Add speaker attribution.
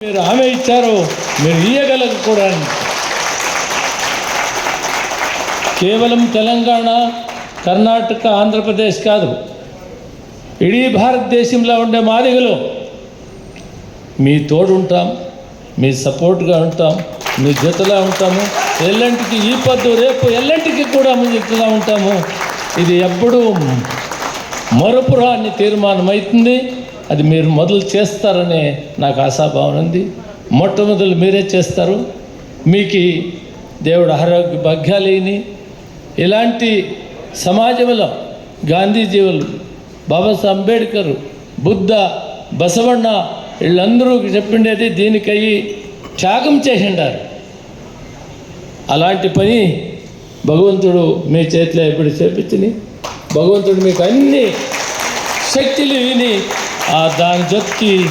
Speaker 1: మీరు హామీ ఇచ్చారో మీరు ఇయ్యగలరు కూడా కేవలం తెలంగాణ కర్ణాటక ఆంధ్రప్రదేశ్ కాదు ఇడీ భారతదేశంలో ఉండే మాదిగలు మీ తోడు ఉంటాం మీ సపోర్ట్గా ఉంటాం మీ జతలా ఉంటాము ఎల్లంటికి ఈ పద్దు రేపు ఎల్లంటికి కూడా మీ జతగా ఉంటాము. ఇది ఎప్పుడూ మరపురాన్ని తీర్మానం అవుతుంది అది మీరు మొదలు చేస్తారనే నాకు ఆశాభావన ఉంది. మొట్టమొదలు మీరే చేస్తారు. మీకు దేవుడు ఆరోగ్య భాగ్యాలేని. ఇలాంటి సమాజంలో గాంధీజీవులు బాబాసాహెబ్ అంబేద్కర్ బుద్ధ బసవಣ್ణ వీళ్ళందరూ చెప్పిండేది దీనికయ్యి త్యాగం చేసిండారు. అలాంటి పని భగవంతుడు మీ చేతిలో ఎప్పుడు చేపించింది భగవంతుడు మీకు అన్ని శక్తులు విని Dar Jyoti